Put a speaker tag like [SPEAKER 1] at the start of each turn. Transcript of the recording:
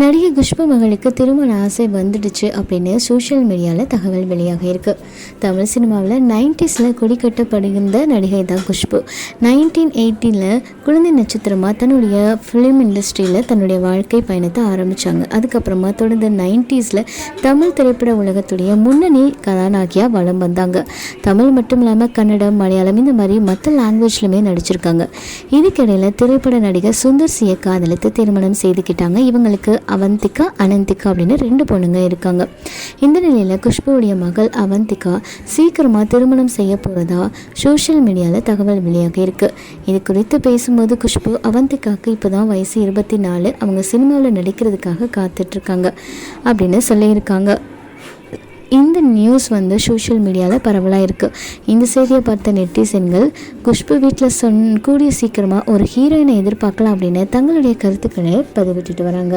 [SPEAKER 1] நடிகை குஷ்பு மகளுக்கு திருமண ஆசை வந்துடுச்சு அப்படின்னு சோஷியல் மீடியாவில் தகவல் வெளியாக இருக்குது தமிழ் சினிமாவில் நைன்டிஸில் கொடிக்கட்டப்படுகின்ற நடிகை தான் குஷ்பு. நைன்டீன் எயிட்டியில் குழந்தை நட்சத்திரமாக தன்னுடைய ஃபிலிம் இண்டஸ்ட்ரியில் தன்னுடைய வாழ்க்கை பயணத்தை ஆரம்பித்தாங்க அதுக்கப்புறமா தொடர்ந்து நைன்டிஸில் தமிழ் திரைப்பட உலகத்துடைய முன்னணி கதாநாயகியாக வளம் வந்தாங்க. தமிழ் மட்டும் இல்லாமல் கன்னடம் மலையாளம் இந்த மாதிரி மற்ற லாங்குவேஜ்லையுமே நடிச்சிருக்காங்க. இதுக்கிடையில் திரைப்பட நடிகர் சுந்தர் சியை காதலித்து திருமணம் செய்துக்கிட்டாங்க. இவங்களுக்கு அவந்திகா அனந்திகா அப்படின்னு ரெண்டு பொண்ணுங்க இருக்காங்க. இந்த நிலையில் குஷ்புவுடைய மகள் அவந்திகா சீக்கிரமாக திருமணம் செய்ய போகிறதா சோஷியல் மீடியாவில் தகவல் வெளியாக இருக்குது இது குறித்து பேசும்போது குஷ்பு அவந்திகாவுக்கு இப்போ தான் வயசு இருபத்தி நாலு அவங்க சினிமாவில் நடிக்கிறதுக்காக காத்துட்ருக்காங்க அப்படின்னு சொல்லியிருக்காங்க. இந்த நியூஸ் வந்து சோஷியல் மீடியாவில் பரவலாக இருக்குது இந்த செய்தியை பார்த்த நெட்டிசன்கள் குஷ்பு வீட்டில் சொன் கூடிய சீக்கிரமாக ஒரு ஹீரோயினை எதிர்பார்க்கலாம் அப்படின்னு தங்களுடைய கருத்துக்களை பதிவிட்டுட்டு வராங்க.